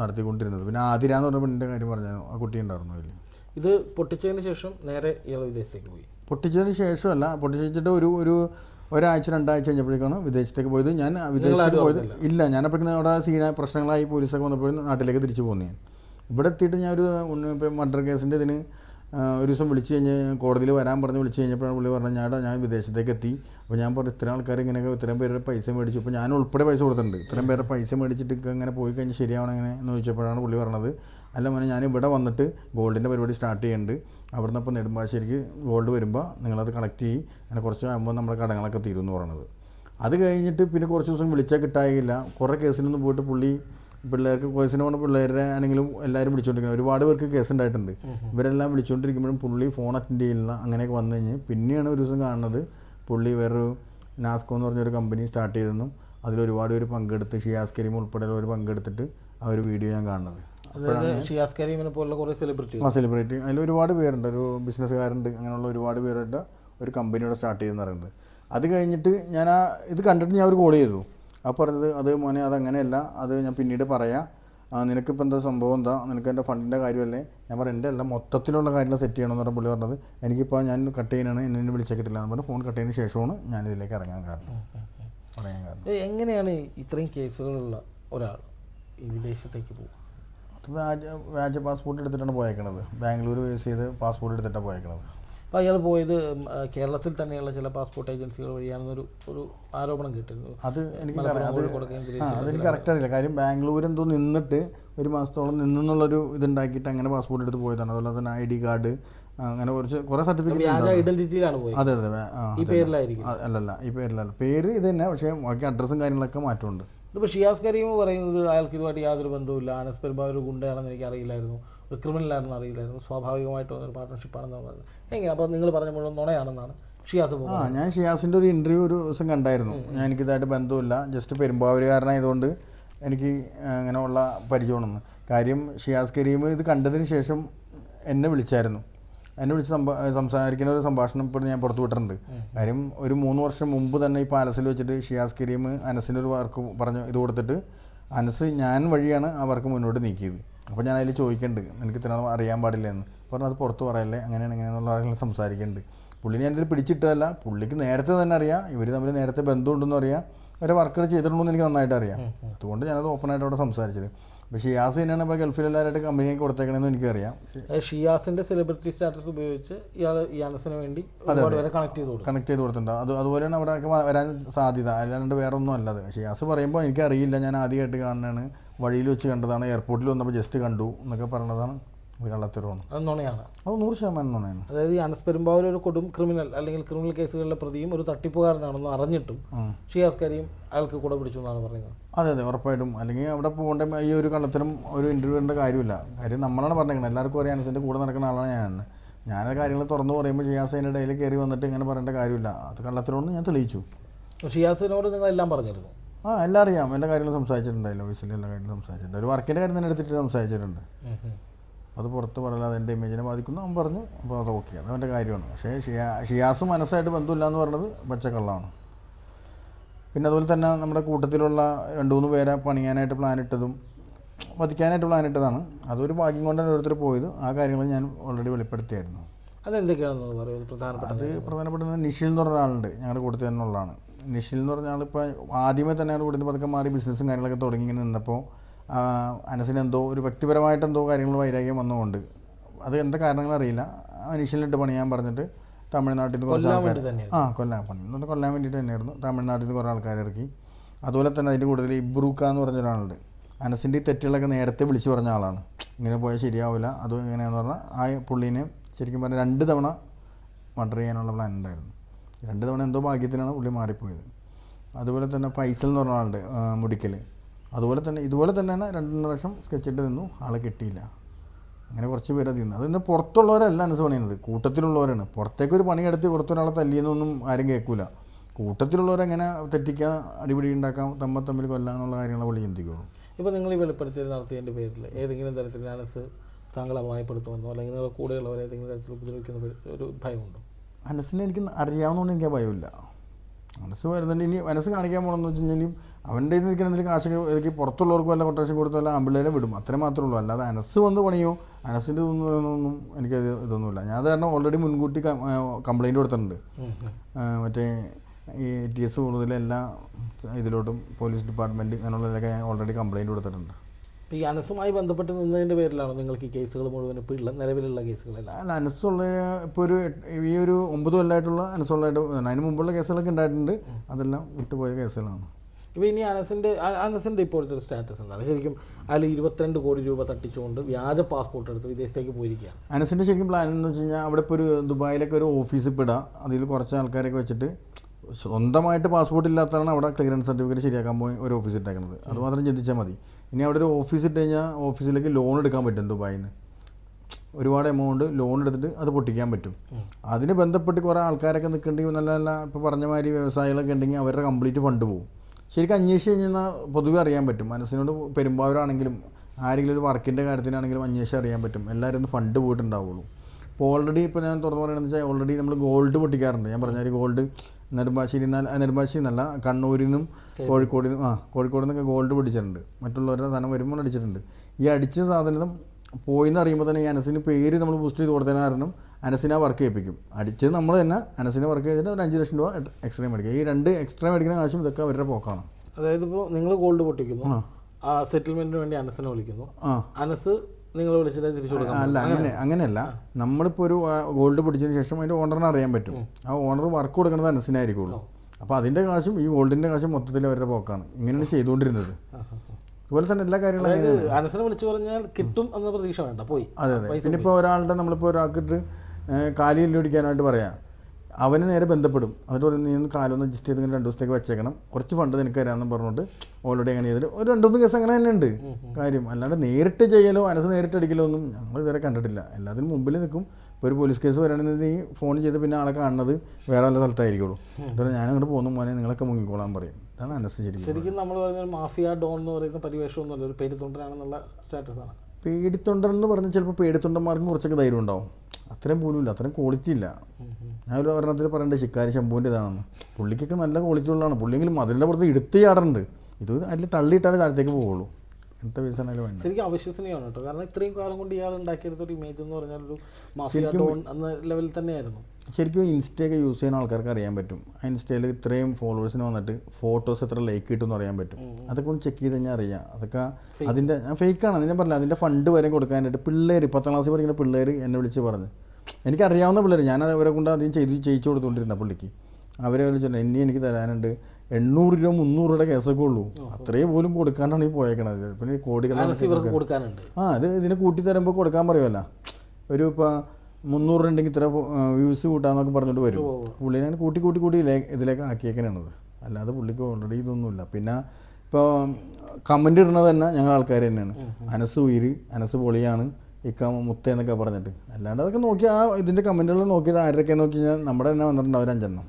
നടത്തിക്കൊണ്ടിരുന്നത്. പിന്നെ ആതിര എന്ന് പറഞ്ഞ പെണ്ണിന്റെ കാര്യം പറഞ്ഞു ആ കുട്ടി ഉണ്ടായിരുന്നു അതിൽ ഇത് പൊട്ടിച്ചതിന് ശേഷം നേരെ ഇയാൾ വിദേശത്തേക്ക് പോയി. പൊട്ടിച്ചതിന് ശേഷമല്ല പൊട്ടിച്ചിട്ട് ഒരു ഒരു ഒരാഴ്ച രണ്ടാഴ്ച കഴിഞ്ഞപ്പോഴേക്കാണ് വിദേശത്തേക്ക് പോയത്. ഞാൻ വിദേശത്തേക്ക് പോയത് ഇല്ല ഞാൻ അപ്പോഴേക്കും അവിടെ സീന പ്രശ്നങ്ങളായി പോലീസൊക്കെ വന്നപ്പോഴും നാട്ടിലേക്ക് തിരിച്ചു പോകുന്നു ഞാൻ. ഇവിടെ എത്തിയിട്ട് ഞാൻ ഒരു മർഡർ കേസിന്റെ ഇതിന് ഒരു ദിവസം വിളിച്ച് കഴിഞ്ഞ് കോടതിയിൽ വരാൻ പറഞ്ഞ് വിളിച്ചു കഴിഞ്ഞപ്പോഴാണ് പുള്ളി പറഞ്ഞത് ഞാൻ ഞാൻ വിദേശത്തേക്ക് എത്തി. അപ്പോൾ ഞാൻ പറഞ്ഞു ഇത്രയും ആൾക്കാർ ഇങ്ങനെയൊക്കെ ഇത്രയും പേരുടെ പൈസ മേടിച്ചു. അപ്പോൾ ഞാൻ ഉൾപ്പെടെ പൈസ കൊടുത്തിട്ടുണ്ട്. ഇത്രയും പേരുടെ പൈസ മേടിച്ചിട്ട് ഇങ്ങനെ പോയി കഴിഞ്ഞ് ശരിയാവണം ഇങ്ങനെ എന്ന് ചോദിച്ചപ്പോഴാണ് പുള്ളി പറഞ്ഞത്. അല്ല മോനെ ഞാൻ ഇവിടെ വന്നിട്ട് ഗോൾഡിന്റെ പരിപാടി സ്റ്റാർട്ട് ചെയ്യുന്നുണ്ട് അവിടുന്ന് അപ്പോൾ നെടുമ്പാശ്ശേരിക്ക് ഗോൾഡ് വരുമ്പോൾ നിങ്ങളത് കളക്ട് ചെയ്യും. അങ്ങനെ കുറച്ച് ആകുമ്പോൾ നമ്മുടെ കടങ്ങളൊക്കെ തീരും എന്ന് പറയണത്. അത് കഴിഞ്ഞിട്ട് പിന്നെ കുറച്ച് ദിവസം വിളിച്ചാൽ കിട്ടായില്ല. കുറേ കേസിനൊന്നും പോയിട്ട് പുള്ളി പിള്ളേർക്ക് കേസിന് പോണ പിള്ളേരെ ആണെങ്കിലും എല്ലാവരും വിളിച്ചുകൊണ്ടിരിക്കുന്നത് ഒരുപാട് പേർക്ക് കേസ് ഉണ്ടായിട്ടുണ്ട്. ഇവരെല്ലാം വിളിച്ചുകൊണ്ടിരിക്കുമ്പോഴും പുള്ളി ഫോൺ അറ്റൻഡ് ചെയ്യില്ല. അങ്ങനെയൊക്കെ വന്നു കഴിഞ്ഞ് പിന്നെയാണ് ഒരു ദിവസം കാണുന്നത് പുള്ളി വേറൊരു നാസ്കോ എന്ന് പറഞ്ഞൊരു കമ്പനി സ്റ്റാർട്ട് ചെയ്തെന്നും അതിൽ ഒരുപാട് പേര് പങ്കെടുത്ത് ഷിയാസ് കരീം ഉൾപ്പെടെയുള്ളവർ പങ്കെടുത്തിട്ട് ആ ഒരു വീഡിയോ ഞാൻ കാണുന്നത്. ഷിയാസ് കരീമിനെ പോലുള്ള കുറെ സെലിബ്രിറ്റി ആ സെലിബ്രേറ്റ് അതിൽ ഒരുപാട് പേരുണ്ട്. ഒരു ബിസിനസ്സുകാരുണ്ട് അങ്ങനെയുള്ള ഒരുപാട് പേരുണ്ട്. ഒരു കമ്പനിയുടെ സ്റ്റാർട്ട് ചെയ്തെന്ന് പറയുന്നത്. അത് കഴിഞ്ഞിട്ട് ഞാൻ ആ ഇത് കണ്ടിട്ട് ഞാൻ ഒരു കോൾ ചെയ്തു. ആ പറഞ്ഞത് അത് മോനെ അതങ്ങനെയല്ല അത് ഞാൻ പിന്നീട് പറയാം. നിനക്കിപ്പോൾ എന്താ സംഭവം? എന്താ? നിനക്ക് എന്റെ ഫണ്ടിന്റെ കാര്യമല്ലേ? ഞാൻ പറഞ്ഞു എന്റെ എല്ലാം മൊത്തത്തിലുള്ള കാര്യങ്ങൾ സെറ്റ് ചെയ്യണമെന്ന് പറഞ്ഞ പുള്ളി പറഞ്ഞത്. എനിക്കിപ്പോൾ ഞാൻ കട്ട് ചെയ്യാനാണ് എന്നെ വിളിച്ചാൽ കിട്ടില്ല എന്ന് പറഞ്ഞു ഫോൺ കട്ട് ചെയ്തതിന് ശേഷമാണ് ഞാൻ ഇതിലേക്ക് ഇറങ്ങാൻ കാരണം. പറയാൻ കാരണം. എങ്ങനെയാണ് ഇത്രയും കേസുകളുള്ള ഒരാൾ ഈ വിദേശത്തേക്ക് അത് വ്യാജ വ്യാജ പാസ്പോർട്ട് എടുത്തിട്ടാണ് പോയേക്കണത്. ബാംഗ്ലൂർ ബേസ് ചെയ്ത് പാസ്പോർട്ട് എടുത്തിട്ടാണ് പോയേക്കണത്. അപ്പോൾ അയാൾ പോയത് കേരളത്തിൽ തന്നെയുള്ള ചില പാസ്പോർട്ട് ഏജൻസികൾ വഴിയാണെന്നൊരു ഒരു ആരോപണം കിട്ടുന്നു അത് എനിക്ക് അത് എനിക്ക് അതെനിക്ക് കറക്റ്റ് അറിയില്ല. കാര്യം ബാംഗ്ലൂർ എന്തോ നിന്നിട്ട് ഒരു മാസത്തോളം നിന്നെന്നുള്ളൊരു ഇതുണ്ടാക്കിയിട്ട് അങ്ങനെ പാസ്പോർട്ട് എടുത്ത് പോയതാണ്. അതുപോലെ തന്നെ ഐ ഡി കാർഡ് അങ്ങനെ കുറച്ച് കുറെ സർട്ടിഫിക്കറ്റ് അതെ അതെ അല്ലല്ല ഈ പേരിലല്ല. പേര് ഇത് തന്നെ പക്ഷേ ബാക്കി അഡ്രസ്സും കാര്യങ്ങളൊക്കെ മാറ്റമുണ്ട്. ഇപ്പൊ ഷിയാസ് കരീം പറയുന്നത് അയാൾക്ക് ഇതുമായിട്ട് യാതൊരു ബന്ധവുമില്ല. അനസ് പെരുമാ ഒരു ഗുണ്ടയാണെന്ന് എനിക്ക് അറിയില്ലായിരുന്നു ഒരു ക്രിമിനലാണെന്ന് അറിയില്ലായിരുന്നു. സ്വാഭാവികമായിട്ട് ഒരു പാർട്ട്ണർഷിപ്പാണെന്ന് പറഞ്ഞത് എങ്ങനെ? അപ്പോൾ നിങ്ങൾ പറഞ്ഞ മുഴുവൻ നുണയാണെന്നാണ്. ഷിയാസ് ആ ഞാൻ ഷിയാസിന്റെ ഒരു ഇന്റർവ്യൂ ഒരു ദിവസം കണ്ടായിരുന്നു. ഞാൻ എനിക്കിതായിട്ട് ബന്ധമില്ല ജസ്റ്റ് പെരുമ്പാവൂരുകാരനായതുകൊണ്ട് എനിക്ക് അങ്ങനെ അങ്ങനെയുള്ള പരിചയമാണെന്ന് കാര്യം ഷിയാസ് കരീം ഇത് കണ്ടതിന് ശേഷം എന്നെ വിളിച്ചായിരുന്നു. എന്നെ വിളിച്ച് സംസാരിക്കുന്ന ഒരു സംഭാഷണം ഇപ്പോൾ ഞാൻ പുറത്തു വിട്ടിട്ടുണ്ട്. കാര്യം ഒരു മൂന്ന് വർഷം മുമ്പ് തന്നെ ഈ പാലസിൽ വെച്ചിട്ട് ഷിയാസ് കരീം അനസിന്റെ ഒരു വർക്ക് പറഞ്ഞു ഇത് കൊടുത്തിട്ട് അനസ് ഞാൻ വഴിയാണ് ആ വർക്ക് മുന്നോട്ട് നീക്കിയത്. അപ്പോൾ ഞാൻ അതിൽ ചോദിക്കുന്നുണ്ട് എനിക്ക് ഇത്ര അറിയാൻ പാടില്ല എന്ന് പറഞ്ഞു അത് പുറത്ത് പറയല്ലേ അങ്ങനെയാണ് ഇങ്ങനെയാണെന്നുള്ള സംസാരിക്കേണ്ടത് സംസാരിക്കുന്നുണ്ട് പുള്ളിനെ ഞാനിതിൽ പിടിച്ചിട്ടതല്ല പുള്ളിക്ക് നേരത്തെ തന്നെ അറിയാം ഇവർ തമ്മിൽ നേരത്തെ ബന്ധമുണ്ടെന്ന് അറിയാം അവരെ വർക്കുകൾ ചെയ്തിട്ടുണ്ടെന്ന് എനിക്ക് നന്നായിട്ട് അറിയാം. അതുകൊണ്ട് ഞാനത് ഓപ്പണായിട്ട് അവിടെ സംസാരിച്ചത്. അപ്പോൾ ഷിയാസ് തന്നെയാണ് ഇപ്പോൾ ഗൾഫിലെല്ലാവരായിട്ട് കമ്പനിക്ക് കൊടുത്തേക്കണമെന്ന് എനിക്കറിയാം. ഷിയാസിന്റെ സെലിബ്രിറ്റി സ്റ്റാറ്റസ് ഉപയോഗിച്ച് ഇയാൾ യാനസിന് വേണ്ടി കണക്ട് ചെയ്ത് കണക്ട് ചെയ്ത് കൊടുത്തിട്ടുണ്ട്. അത് അതുപോലെയാണ് അവിടെ വരാൻ സാധ്യത. അല്ലാണ്ട് വേറെ ഒന്നും അല്ലത്. ഷിയാസ് പറയുമ്പോൾ എനിക്കറിയില്ല. ഞാൻ ആദ്യമായിട്ട് കാണുന്നതാണ്. വഴിയിൽ വെച്ച് കണ്ടതാണ്. എയർപോർട്ടിൽ വന്നപ്പോൾ ജസ്റ്റ് കണ്ടു എന്നൊക്കെ പറഞ്ഞതാണ്. കള്ളത്തരമാണ് അത് നുണയാണ്. അത് നൂറ് ശതമാനം നുണയാണ്. അതായത് ഈ അനസ് പെരുമ്പാവൂർ ഒരു കൊടും ക്രിമിനൽ അല്ലെങ്കിൽ ക്രിമിനൽ കേസുകളിലെ പ്രതിയും ഒരു തട്ടിപ്പുകാരനാണെന്ന് അറിഞ്ഞിട്ടും ഉം. ഷിയാസ് കരീം അയാൾക്ക് കൂടെ പിടിച്ചു എന്നാണ് പറയുന്നത്. അതെ അതെ ഉറപ്പായിട്ടും. അല്ലെങ്കിൽ അവിടെ പോകേണ്ട ഈ ഒരു കള്ളത്തിനും ഒരു ഇന്റർവ്യൂവിന്റെ കാര്യമില്ല. കാര്യം നമ്മളാണ് പറഞ്ഞേക്കുന്നത് എല്ലാവർക്കും അറിയാം അനുസരിച്ച് കൂടെ നടക്കുന്ന ആളാണ് ഞാൻ. ഞാൻ കാര്യങ്ങൾ തുറന്നു പറയുമ്പോൾ ഷിയാസ് അതിന്റെ ഇടയിൽ കയറി വന്നിട്ട് ഇങ്ങനെ പറയേണ്ട കാര്യമില്ല. അത് കള്ളത്തിനോട് ഞാൻ തെളിയിച്ചു. ഷിയാസിനോട് നിങ്ങൾ എല്ലാം പറഞ്ഞിരുന്നു? ആ എല്ലാം അറിയാം. എല്ലാ കാര്യങ്ങളും സംസാരിച്ചിട്ടുണ്ടായില്ല. ഓഫീസിൽ എല്ലാ കാര്യങ്ങളും സംസാരിച്ചിട്ടുണ്ട്. ഒരു വർക്കിന്റെ കാര്യം തന്നെ എടുത്തിട്ട് സംസാരിച്ചിട്ടുണ്ട്. അത് പുറത്ത് പറയില്ല അതെന്റെ ഇമേജിനെ ബാധിക്കുന്നു. അവൻ പറഞ്ഞു അപ്പോൾ അത് ഓക്കെ അത് അവന്റെ കാര്യമാണ്. പക്ഷേ ഷിയാ ഷിയാസ് മനസ്സായിട്ട് ബന്ധമില്ല എന്ന് പറഞ്ഞത് പച്ചക്കള്ളമാണ് പിന്നെ അതുപോലെ തന്നെ നമ്മുടെ കൂട്ടത്തിലുള്ള രണ്ട് മൂന്ന് പേരെ പണിയാനായിട്ട് പ്ലാൻ ഇട്ടതും വധിക്കാനായിട്ട് പ്ലാൻ ഇട്ടതാണ്. അതൊരു ഭാഗ്യം കൊണ്ടാണ് ഓരോരുത്തർ പോയത്. ആ കാര്യങ്ങൾ ഞാൻ ഓൾറെഡി വെളിപ്പെടുത്തിയായിരുന്നു. അതെന്തൊക്കെയാണെന്ന് പറയുന്നത് പ്രധാനപ്പെട്ട അത് പ്രധാനപ്പെട്ടത് നിഷിൽ എന്ന് പറഞ്ഞ ആളുണ്ട്. ഞങ്ങളുടെ കൂട്ടത്തിൽ തന്നെ ഉള്ളതാണ്. നിഷിൽ എന്ന് പറഞ്ഞ ആളിപ്പോൾ ആദ്യമേ തന്നെ ഞങ്ങളുടെ കൂട്ടത്തിൽ പതുക്കെ മാറി ബിസിനസ്സും കാര്യങ്ങളൊക്കെ തുടങ്ങി ഇങ്ങനെ നിന്നപ്പോൾ അനസിന് എന്തോ ഒരു വ്യക്തിപരമായിട്ട് എന്തോ കാര്യങ്ങൾ വൈരാഗ്യം വന്നുകൊണ്ട്. അത് എന്താ കാരണങ്ങൾ അറിയില്ല. നിഷിലിട്ട് പണിയാൻ പറഞ്ഞിട്ട് തമിഴ്നാട്ടിൽ നിന്ന് കുറച്ച് ആൾക്കാർ ആ കൊല്ലാൻ പണി എന്നിട്ട് കൊല്ലാൻ വേണ്ടിയിട്ട് തന്നെയായിരുന്നു. തമിഴ്നാട്ടിൽ നിന്ന് കുറേ ആൾക്കാർ ഇറക്കി. അതുപോലെ തന്നെ അതിന്റെ കൂടുതൽ ഇബ്രൂക്ക എന്ന് പറഞ്ഞ ഒരാളുണ്ട്. അനസിന്റെ ഈ തെറ്റുകളൊക്കെ നേരത്തെ വിളിച്ചു പറഞ്ഞ ആളാണ്. ഇങ്ങനെ പോയാൽ ശരിയാവില്ല. അത് എങ്ങനെയാണെന്ന് പറഞ്ഞാൽ ആ പുള്ളീനെ ശരിക്കും പറഞ്ഞാൽ രണ്ട് തവണ മർഡർ ചെയ്യാനുള്ള പ്ലാൻ ഉണ്ടായിരുന്നു. രണ്ട് തവണ എന്തോ ഭാഗ്യത്തിനാണ് പുള്ളി മാറിപ്പോയത്. അതുപോലെ തന്നെ ഫൈസൽ എന്ന് പറഞ്ഞ ആളുണ്ട് മുടിക്കൽ അതുപോലെ തന്നെ ഇതുപോലെ തന്നെയാണ് രണ്ടെണ്ണ പ്രാവശ്യം സ്കെച്ചിട്ട് നിന്നു. ആളെ കിട്ടിയില്ല. അങ്ങനെ കുറച്ച് പേര് അത് ചെയ്യുന്നു അതിന് പുറത്തുള്ളവരല്ല അനുസ പണിയുന്നത് കൂട്ടത്തിലുള്ളവരാണ്. പുറത്തേക്ക് ഒരു പണിയെടുത്ത് പുറത്തൊരാളെ തല്ലിയെന്നൊന്നും ആരും കേൾക്കൂല. കൂട്ടത്തിലുള്ളവരെങ്ങനെ തെറ്റിക്കാൻ അടിപിടി ഉണ്ടാക്കാം തമ്മ തമ്മിൽ കൊല്ലാം എന്നുള്ള കാര്യങ്ങളെ പുള്ളി ചിന്തിക്കുള്ളൂ. ഇപ്പോൾ നിങ്ങൾ ഈ വെളിപ്പെടുത്തൽ നടത്തിയതിന്റെ പേരിൽ ഏതെങ്കിലും തരത്തിൽ അനസ് താങ്കളെ അപായപ്പെടുത്തുമെന്നോ അല്ലെങ്കിൽ നിങ്ങളുടെ കൂടെയുള്ളവരെ ഏതെങ്കിലും തരത്തിൽ ഉപദ്രവിക്കുന്ന ഒരു ഭയമുണ്ടോ? അനസിനെ എനിക്ക് അറിയാവുന്നതുകൊണ്ട് എനിക്ക് ഭയമില്ല. മനസ്സ് വരുന്നുണ്ട്. ഇനി മനസ്സ് കാണിക്കാൻ പോകണമെന്ന് വെച്ച് കഴിഞ്ഞാൽ അവന്റെ നിൽക്കുന്ന എന്തെങ്കിലും കാശൊക്കെ എനിക്ക് പുറത്തുള്ളവർക്ക് വല്ല കൊട്ടേഷൻ കൊടുത്താൽ ആമ്പിള്ളേരെ വിടും. അത്രേ മാത്രമേ ഉള്ളൂ അല്ലാതെ അനസ് വന്ന് പണിയോ അനസിന്റെ ഇതൊന്നും എനിക്ക് ഇതൊന്നുമില്ല. ഞാൻ കാരണം ഓൾറെഡി മുൻകൂട്ടി കംപ്ലൈന്റ് കൊടുത്തിട്ടുണ്ട്. മറ്റേ ഈ ടി എസ് കൂടുതൽ എല്ലാ ഇതിലോട്ടും പോലീസ് ഡിപ്പാർട്ട്മെന്റ് അങ്ങനെയുള്ളതിലൊക്കെ ഞാൻ ഓൾറെഡി കംപ്ലൈന്റ് കൊടുത്തിട്ടുണ്ട്. ഈ അനസുമായി ബന്ധപ്പെട്ട് നിന്നതിന്റെ പേരിലാണോ നിങ്ങൾക്ക് ഈ കേസുകൾ മുഴുവൻ ഇപ്പോൾ ഉള്ള നിലവിലുള്ള കേസുകളല്ല? അല്ല അനസുള്ള ഇപ്പോൾ ഒരു ഈ ഒരു ഒമ്പത് കൊല്ലമായിട്ടുള്ള അനസുള്ളതായിട്ട് അതിന് മുമ്പുള്ള കേസുകളൊക്കെ ഉണ്ടായിട്ടുണ്ട്. അതെല്ലാം വിട്ടുപോയ കേസുകളാണ്. ഇപ്പോൾ ഇനി അനസിന്റെ അനസിന്റെ ഇപ്പോഴത്തെ ഒരു സ്റ്റാറ്റസ് എന്താണ്? ശരിക്കും അതിൽ ഇരുപത്തിരണ്ട് കോടി രൂപ തട്ടിച്ചുകൊണ്ട് വ്യാജ പാസ്പോർട്ട് എടുത്ത് വിദേശത്തേക്ക് പോയിരിക്കുകയാണ്. അനസിന്റെ ശരിക്കും പ്ലാൻ എന്ന് വെച്ച് കഴിഞ്ഞാൽ അവിടെ ഇപ്പോൾ ഒരു ദുബായിലൊക്കെ ഒരു ഓഫീസിൽ പെടുക അതിൽ കുറച്ച് ആൾക്കാരൊക്കെ വെച്ചിട്ട് സ്വന്തമായിട്ട് പാസ്പോർട്ട് ഇല്ലാത്തതാണ് അവിടെ ക്ലിയറൻസ് സർട്ടിഫിക്കറ്റ് ശരിയാക്കാൻ പോയി ഒരു ഓഫീസ് ഇട്ടേക്കുന്നത് അതുമാത്രം ചിന്തിച്ചാൽ മതി. ഇനി അവിടെ ഒരു ഓഫീസ് ഇട്ട് കഴിഞ്ഞാൽ ഓഫീസിലേക്ക് ലോൺ എടുക്കാൻ പറ്റും ദുബായിൽ നിന്ന് ഒരുപാട് എമൗണ്ട് ലോൺ എടുത്തിട്ട് അത് പൊട്ടിക്കാൻ പറ്റും. അതിന് ബന്ധപ്പെട്ട് കുറേ ആൾക്കാരൊക്കെ നിൽക്കുന്നുണ്ടെങ്കിൽ നല്ല നല്ല ഇപ്പോൾ പറഞ്ഞ മാതിരി വ്യവസായികളൊക്കെ ഉണ്ടെങ്കിൽ അവരുടെ കംപ്ലീറ്റ് ഫണ്ട് പോകും ശരിക്കും അന്വേഷിച്ച് കഴിഞ്ഞാൽ പൊതുവെ അറിയാൻ പറ്റും. മനസ്സിനോട് പെരുമ്പാവൂരാണെങ്കിലും ആരെങ്കിലും ഒരു വർക്കിന്റെ കാര്യത്തിനാണെങ്കിലും അന്വേഷിച്ച് അറിയാൻ പറ്റും. എല്ലാവരും ഒന്ന് ഫണ്ട് പോയിട്ടുണ്ടാവുള്ളൂ. ഇപ്പോൾ ഓൾറെഡി ഇപ്പോൾ ഞാൻ തുറന്നു പറയുന്നത് വെച്ചാൽ ഓൾറെഡി നമ്മൾ ഗോൾഡ് പൊട്ടിക്കാറുണ്ട്. ഞാൻ പറഞ്ഞ ഗോൾഡ് നെടുമ്പാശ്ശേരി നെടുമ്പാശ്ശേരി എന്നല്ല കണ്ണൂരിനും കോഴിക്കോടിനും ആ കോഴിക്കോട് നിന്നൊക്കെ ഗോൾഡ് പിടിച്ചിട്ടുണ്ട്. മറ്റുള്ളവരുടെ സാധനം വരുമ്പോൾ അടിച്ചിട്ടുണ്ട്. ഈ അടിച്ച സാധനം പോയിന്ന് അറിയുമ്പോൾ തന്നെ ഈ അനസിന് പേര് നമ്മൾ ബൂസ്റ്റ് ചെയ്ത് കൊടുത്തതിന് കാരണം അനസിനെ വർക്ക് ചെയ്യിപ്പിക്കും അടിച്ച് നമ്മൾ തന്നെ അനസിനെ വർക്ക് ചെയ്തിട്ട് ഒരു അഞ്ച് ലക്ഷം രൂപ എക്സ്ട്രാ മേടിക്കുക ഈ രണ്ട് എക്സ്ട്രാ മേടിക്കുന്ന കാശും ഇതൊക്കെ അവരുടെ പോക്കാണ്. അതായത് ഇപ്പോൾ നിങ്ങൾ ഗോൾഡ് പൊട്ടിക്കുന്നു. ആ. സെറ്റിൽമെന്റിന് വേണ്ടി അനസിനെ വിളിക്കുന്നു. ആ. അനസ് നിങ്ങൾ വിളിച്ചിട്ട് തിരിച്ചു കൊടുക്കാം അല്ല അങ്ങനെ അങ്ങനെയല്ല. നമ്മളിപ്പോൾ ഒരു ഗോൾഡ് പിടിച്ചതിന് ശേഷം അതിന്റെ ഓണറിനെ അറിയാൻ പറ്റും. ആ ഓണർ വർക്ക് കൊടുക്കുന്നത് അനസിനായിരിക്കുള്ളൂ. അപ്പോൾ അതിന്റെ കാശും ഈ ഗോൾഡിന്റെ കാശും മൊത്തത്തിൽ അവരുടെ പോക്കാണ്. ഇങ്ങനെയാണ് ചെയ്തുകൊണ്ടിരുന്നത്. അതുപോലെ തന്നെ എല്ലാ കാര്യങ്ങളും. അനസിനെ വിളിച്ചു പറഞ്ഞാൽ കിട്ടും എന്ന പ്രതീക്ഷ വേണ്ട. പോയി. അതെ അതെ. പിന്നെ ഇപ്പോൾ ഒരാളുടെ നമ്മളിപ്പോൾ ഒരാൾക്കിട്ട് കാലിയിൽ ഒടിക്കാനായിട്ട് പറയാം. അവന് നേരെ ബന്ധപ്പെടും. എന്നിട്ട് പറയും നീ ഒന്ന് കാലൊന്ന് അഡ്ജസ്റ്റ് ചെയ്ത് രണ്ട് ദിവസത്തേക്ക് വെച്ചേക്കണം. കുറച്ച് ഫണ്ട് നിനക്ക് തരാമെന്ന് പറഞ്ഞിട്ട് ഓൾറെഡി അങ്ങനെ ചെയ്തിട്ട് ഒരു രണ്ട് മൂന്ന് കേസ് അങ്ങനെ തന്നെ ഉണ്ട്. കാര്യം അല്ലാണ്ട് നേരിട്ട് ചെയ്യലോ മനസ്സ് നേരിട്ട് അടിക്കലോ ഒന്നും ഞങ്ങൾ ഇതുവരെ കണ്ടിട്ടില്ല. എല്ലാത്തിനും മുമ്പിൽ നിൽക്കും. ഇപ്പോൾ ഒരു പോലീസ് കേസ് വരണമെങ്കിൽ നീ ഫോൺ ചെയ്ത് പിന്നെ ആളെ കാണുന്നത് വേറെ വല്ല സ്ഥലത്തായിരിക്കുള്ളൂ. എന്നിട്ട് ഞാൻ അങ്ങോട്ട് പോകുന്ന മോനെ നിങ്ങളൊക്കെ മുങ്ങിക്കോളാൻ പറയും. അതാണ് അനസ് ശരിക്കും ശരിക്കും നമ്മൾ പറയുന്ന മാഫിയ ഡോൺ എന്ന് പറയുന്ന പരിവേഷം ഒരു പേടിത്തൊണ്ടനാണെന്നുള്ള സ്റ്റാറ്റസ് ആണ്. പേടിത്തൊണ്ടെന്ന് പറഞ്ഞാൽ ചിലപ്പോൾ പേടിത്തൊണ്ടന്മാർക്കും കുറച്ചൊക്കെ ധൈര്യം ഉണ്ടാവും. അത്രയും പോലും ഇല്ല അത്രയും ക്വാളിറ്റി ഇല്ല. ഞാൻ ഒരു ഒരെണ്ണത്തിൽ പറയണ്ടേ ശിക്കാരി ശംഭുവിന്റെ ഇതാണെന്ന്. പുള്ളിക്കൊക്കെ നല്ല ക്വാളിറ്റി ഉള്ളതാണ്. പുള്ളിയെങ്കിലും അതിന്റെ പുറത്ത് എടുത്ത് ചാടുന്നുണ്ട് ഇത് അതിൽ തള്ളിയിട്ടാലേ താഴത്തേക്ക് പോവുള്ളൂ. ശരിക്കും അവിശ്വസനീയമാണ് കേട്ടോ. കാരണം ഇത്രയും കാലം കൊണ്ട് ഇയാൾ ഉണ്ടാക്കിയെടുത്ത ഒരു ഇമേജ് എന്ന് പറഞ്ഞാൽ ഒരു മാഫിയ ഡോൺ എന്ന ലെവലിൽ തന്നെയായിരുന്നു. ശരിക്കും ഇൻസ്റ്റയൊക്കെ യൂസ് ചെയ്യുന്ന ആൾക്കാർക്ക് അറിയാൻ പറ്റും. ആ ഇൻസ്റ്റയിൽ ഇത്രയും ഫോളോവേഴ്സിന് വന്നിട്ട് ഫോട്ടോസ് എത്ര ലൈക്ക് കിട്ടും എന്ന് അറിയാൻ പറ്റും. അതൊക്കെ ഒന്ന് ചെക്ക് ചെയ്ത് കഴിഞ്ഞാൽ അറിയാം. അതൊക്കെ അതിന്റെ ഫേക്കാണ് അതിനെ പറഞ്ഞില്ല. അതിന്റെ ഫണ്ട് വരെ കൊടുക്കാനായിട്ട് പിള്ളേർ പത്താം ക്ലാസ്സിൽ പഠിക്കുന്ന പിള്ളേർ എന്നെ വിളിച്ച് പറഞ്ഞു. എനിക്കറിയാവുന്ന പിള്ളേർ ഞാൻ അവരെ കൊണ്ട് ആദ്യം ചെയ്ത് ചെയ്യിച്ചു കൊടുത്തുകൊണ്ടിരുന്ന പുള്ളിക്ക്. അവരെ വിളിച്ചിട്ടുണ്ട് എന്നെ എനിക്ക് തരാനുണ്ട്. എണ്ണൂറ് രൂപ മുന്നൂറ് രൂപയുടെ കേസൊക്കെ ഉള്ളൂ. അത്രയും പോലും കൊടുക്കാനാണ് ഈ പോയേക്കണത്. പിന്നെ കോടികളാണ് ആ അത് ഇതിനെ കൂട്ടി തരുമ്പോൾ കൊടുക്കാൻ പറയുമല്ലോ ഒരു ഇപ്പോൾ മുന്നൂറ് ഉണ്ടെങ്കിൽ ഇത്ര വ്യൂസ് കൂട്ടാന്നൊക്കെ പറഞ്ഞിട്ട് വരും. പുള്ളിനെ ഞാൻ കൂട്ടി കൂട്ടി കൂട്ടി ഇതിലേ- ഇതിലേക്ക് ആക്കിയേക്കാനാണത് അല്ലാതെ പുള്ളിക്ക് ഓൾറെഡി ഇതൊന്നുമില്ല പിന്നെ ഇപ്പോൾ കമന്റ് ഇടുന്നത് തന്നെ ഞങ്ങൾ ആൾക്കാർ തന്നെയാണ്. അനസ് ഉയിര് അനസ് പൊളിയാണ് ഇക്ക മുത്ത എന്നൊക്കെ പറഞ്ഞിട്ട്. അല്ലാണ്ട് അതൊക്കെ നോക്കി ആ ഇതിന്റെ കമന്റുകൾ നോക്കിയിട്ട് ആരൊക്കെ നോക്കി കഴിഞ്ഞാൽ നമ്മുടെ തന്നെ വന്നിട്ടുണ്ട് അവർ അഞ്ചെണ്ണം.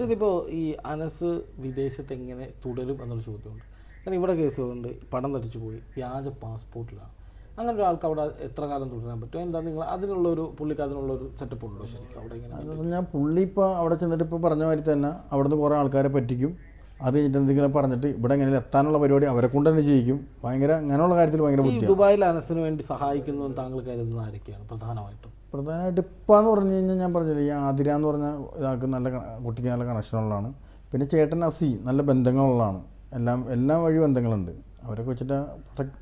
ഇതിപ്പോൾ ഈ അനസ് വിദേശത്ത് എങ്ങനെ തുടരും എന്നൊരു ചോദ്യമുണ്ട്. കാരണം ഇവിടെ കേസുകളുണ്ട് പണം തടിച്ചു പോയി. വ്യാജ പാസ്പോർട്ടിലാണ് അങ്ങനെ ഒരാൾക്ക് അവിടെ എത്ര കാലം തുടരാൻ പറ്റും? എന്താ നിങ്ങൾ അതിനുള്ള ഒരു പുള്ളിക്ക് അതിനുള്ള ഒരു സെറ്റപ്പ് ഉണ്ടോ ശരിക്കും? അവിടെ ഇങ്ങനെ ഞാൻ പുള്ളി ഇപ്പോൾ അവിടെ ചെന്നിട്ട് ഇപ്പോൾ പറഞ്ഞ മാതിരി തന്നെ അവിടുന്ന് കുറേ ആൾക്കാരെ പറ്റിക്കും. അത് കഴിഞ്ഞിട്ട് എന്തെങ്കിലും പറഞ്ഞിട്ട് ഇവിടെ എങ്ങനെ എത്താനുള്ള പരിപാടി അവരെ കൊണ്ട് തന്നെ ചെയ്യിക്കും. ഭയങ്കര അങ്ങനെയുള്ള കാര്യത്തിൽ ഭയങ്കര ബുദ്ധിയാണ്. ദുബായിൽ അനസിന് വേണ്ടി സഹായിക്കുന്നു താങ്കൾ കരുതുന്ന ആരൊക്കെയാണ് പ്രധാനമായിട്ടും? പ്രധാനമായിട്ട് ഇപ്പാന്ന് പറഞ്ഞു കഴിഞ്ഞാൽ ഞാൻ പറഞ്ഞില്ലേ ഈ ആതിര എന്ന് പറഞ്ഞ ഇതാൾക്ക് നല്ല കുട്ടിക്ക് നല്ല കണക്ഷനുള്ളതാണ് പിന്നെ ചേട്ടൻ അസി നല്ല ബന്ധങ്ങളുള്ളതാണ്. എല്ലാം എല്ലാം വഴി ബന്ധങ്ങളുണ്ട്. അവരൊക്കെ വെച്ചിട്ട്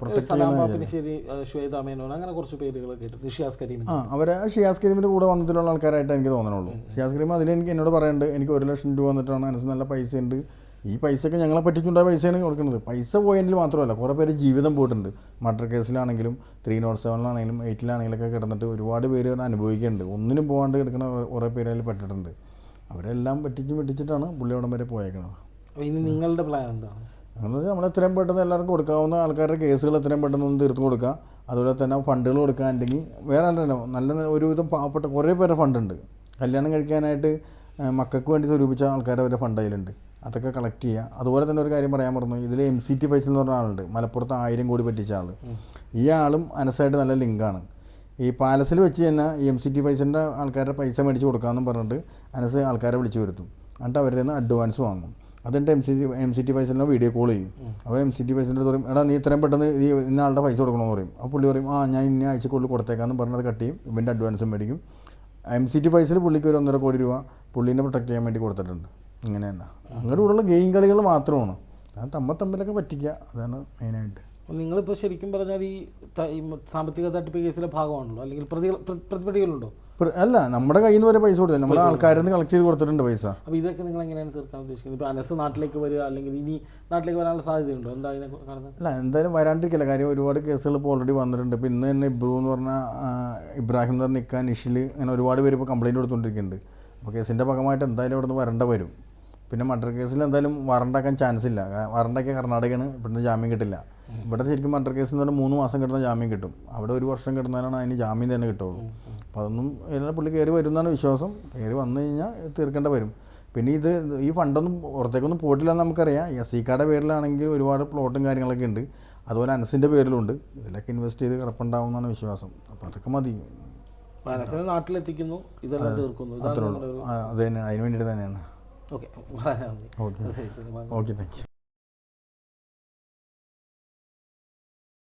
പ്രൊട്ടക്ട് ചെയ്യുന്ന അങ്ങനെ കുറച്ച് പേരുകളൊക്കെ ആ ഷിയാസ് കരീമിന്റെ കൂടെ വന്നിട്ടുള്ള ആൾക്കാരായിട്ട് എനിക്ക് തോന്നണുള്ളൂ. ഷിയാസ് കരീം അതിൽ എനിക്ക് എന്നോട് പറയുന്നുണ്ട് എനിക്ക് ഒരു ലക്ഷം രൂപ വന്നിട്ടാണ് അനസ് നല്ല പൈസ ഉണ്ട് ഈ പൈസയൊക്കെ ഞങ്ങളെ പറ്റിച്ചുണ്ടായ പൈസയാണ് കൊടുക്കുന്നത്. പൈസ പോയതിൽ മാത്രമല്ല കുറേ പേര് ജീവിതം പോയിട്ടുണ്ട്. മർഡർ കേസിലാണെങ്കിലും ത്രീ നോട്ട് സെവനിലാണെങ്കിലും എയ്റ്റിലാണെങ്കിലൊക്കെ കിടന്നിട്ട് ഒരുപാട് പേര് അനുഭവിക്കുന്നുണ്ട്. ഒന്നിനും പോകാണ്ട് കിടക്കുന്ന കുറേ പേര് അതിൽ പെട്ടിട്ടുണ്ട്. അവരെല്ലാം പറ്റിച്ചും വെട്ടിച്ചിട്ടാണ് പുള്ളിയോടം വരെ പോയേക്കുന്നത് അപ്പോൾ ഇനി നിങ്ങളുടെ പ്ലാൻ എന്താണ്? അങ്ങനെ നമ്മൾ എത്രയും പെട്ടെന്ന് എല്ലാവർക്കും കൊടുക്കാവുന്ന ആൾക്കാരുടെ കേസുകൾ എത്രയും പെട്ടെന്ന് ഒന്ന് തീർത്ത് കൊടുക്കുക അതുപോലെ തന്നെ ഫണ്ടുകൾ കൊടുക്കാനുണ്ടെങ്കിൽ വേറെ അല്ലല്ലോ നല്ല ഒരുവിധം പാവപ്പെട്ട കുറേ പേരുടെ ഫണ്ടുണ്ട്. കല്യാണം കഴിക്കാനായിട്ട് മക്കൾക്ക് വേണ്ടി സ്വരൂപിച്ച ആൾക്കാരെ വരെ ഫണ്ട് അതിലുണ്ട് അതൊക്കെ കളക്ട് ചെയ്യുക അതുപോലെ തന്നെ ഒരു കാര്യം പറയാൻ പറഞ്ഞു ഇതിൽ എം സി ടി ഫൈസൽ എന്ന് പറഞ്ഞ ആളുണ്ട്. മലപ്പുറത്ത് ആയിരം കോടി പറ്റിച്ച ആൾ ഈ ആളും അനസായിട്ട് നല്ല ലിങ്കാണ്. ഈ പാലസിൽ വെച്ച് തന്നെ ഈ എം സി ടി പൈസന്റെ ആൾക്കാരുടെ പൈസ മേടിച്ച് കൊടുക്കാമെന്നും പറഞ്ഞിട്ട് അനസ് ആൾക്കാരെ വിളിച്ചു വരുത്തും. എന്നിട്ട് അവരുടെ നിന്ന് അഡ്വാൻസ് വാങ്ങും. അതിന്റെ M C T M C T പൈസന്റെ video call ചെയ്യും. അപ്പോൾ എം സി ടി അടുത്ത് പറയും എടാ നീ ഇത്രയും പെട്ടെന്ന് ഈ ഇന്ന ആളുടെ പൈസ കൊടുക്കണമെന്ന് പറയും. അപ്പോൾ പുള്ളി പറയും ആ ഞാൻ ഇന്ന ആഴ്ചക്കുള്ളിൽ കൊടുത്തേക്കാന്ന് പറഞ്ഞത് കട്ട് ചെയ്യും. ഇവന്റെ അഡ്വാൻസും മേടിക്കും. എം സി ടി പൈസയിൽ പുള്ളിക്ക് ഒരു ഒന്നര കോടി രൂപ പുള്ളീനെ പ്രൊട്ടക്ട് ചെയ്യാൻ വേണ്ടി കൊടുത്തിട്ടുണ്ട്. ഇങ്ങനെ തന്നെ. അങ്ങോട്ട് ഉള്ള ഗെയിം കളികൾ മാത്രമാണ്. അത് തമ്മ തമ്മിലൊക്കെ പറ്റിക്കുക. അതാണ് മെയിനായിട്ട് നിങ്ങളിപ്പോൾ ശരിക്കും പറഞ്ഞാൽ ഈ സാമ്പത്തിക തട്ടിപ്പ് കേസിലെ ഭാഗമാണല്ലോ? അല്ലെങ്കിൽ പ്രതികൾ പ്ര- പ്രതിപടികളുണ്ടോ? ഇപ്പൊ അല്ല നമ്മുടെ കയ്യിൽ നിന്ന് വരെ പൈസ കൊടുത്തു നമ്മുടെ ആൾക്കാരിൽ നിന്ന് കളക്ട് ചെയ്ത് കൊടുത്തിട്ടുണ്ട് പൈസ. അപ്പോൾ ഇതൊക്കെ നിങ്ങൾ എങ്ങനെയാണ് തീർക്കാൻ ഉദ്ദേശിക്കുന്നത്? ഇപ്പോൾ അനസ് നാട്ടിലേക്ക് വരിക അല്ലെങ്കിൽ ഇനി നാട്ടിലേക്ക് വരാനുള്ള സാധ്യതയുണ്ടോ? എന്താ ഇതിനെ കാണുന്നത് അല്ല എന്തായാലും വരാണ്ടിരിക്കില്ല. കാര്യം ഒരുപാട് കേസുകൾ ഇപ്പോൾ ഓൾറെഡി വന്നിട്ടുണ്ട്. ഇപ്പോൾ ഇന്ന് തന്നെ ഇബ്രു എന്ന് പറഞ്ഞ ഇബ്രാഹിം എന്ന് പറഞ്ഞ നിക്കാൻ നിഷിൽ അങ്ങനെ ഒരുപാട് പേര് ഇപ്പോൾ കംപ്ലയിന്റ് കൊടുത്തുകൊണ്ടിരിക്കുന്നുണ്ട് അപ്പോൾ കേസിന്റെ ഭാഗമായിട്ട് എന്തായാലും ഇവിടെ നിന്ന് വരേണ്ട വരും. പിന്നെ മർഡർ കേസിൽ എന്തായാലും വറണ്ടാക്കാൻ ചാൻസ് ഇല്ല. വറണ്ടാക്കിയ കർണാടകയാണ് ഇവിടുന്ന് ജാമ്യം കിട്ടില്ല. ഇവിടെ ശരിക്കും മർഡർ കേസ് എന്ന് പറഞ്ഞാൽ മൂന്ന് മാസം കിട്ടുന്ന ജാമ്യം കിട്ടും. അവിടെ ഒരു വർഷം കിട്ടുന്നതിനാണ് അതിന് ജാമ്യം തന്നെ കിട്ടുള്ളൂ. അപ്പോൾ അതൊന്നും എല്ലാം പുള്ളി കയറി വരുന്നതാണ് വിശ്വാസം. കയറി വന്നു കഴിഞ്ഞാൽ തീർക്കേണ്ട വരും. പിന്നെ ഇത് ഈ ഫണ്ടൊന്നും പുറത്തേക്കൊന്നും പോയിട്ടില്ല എന്ന് നമുക്കറിയാം. എസ് സി കാർഡ് പേരിലാണെങ്കിൽ ഒരുപാട് പ്ലോട്ടും കാര്യങ്ങളൊക്കെ ഉണ്ട്. അതുപോലെ അനസിന്റെ പേരിലുണ്ട്. ഇതിലൊക്കെ ഇൻവെസ്റ്റ് ചെയ്ത് കിടപ്പുണ്ടാവുമെന്നാണ് വിശ്വാസം. അപ്പോൾ അതൊക്കെ മതി. നാട്ടിലെത്തിക്കുന്നു. ഇതെല്ലാം തീർക്കുന്നു. അത്രേ ഉള്ളൂ. അത് തന്നെ. അതിന് വേണ്ടിയിട്ട് തന്നെയാണ്. ഓക്കെ വളരെ നന്ദി ഓക്കെ ശരി,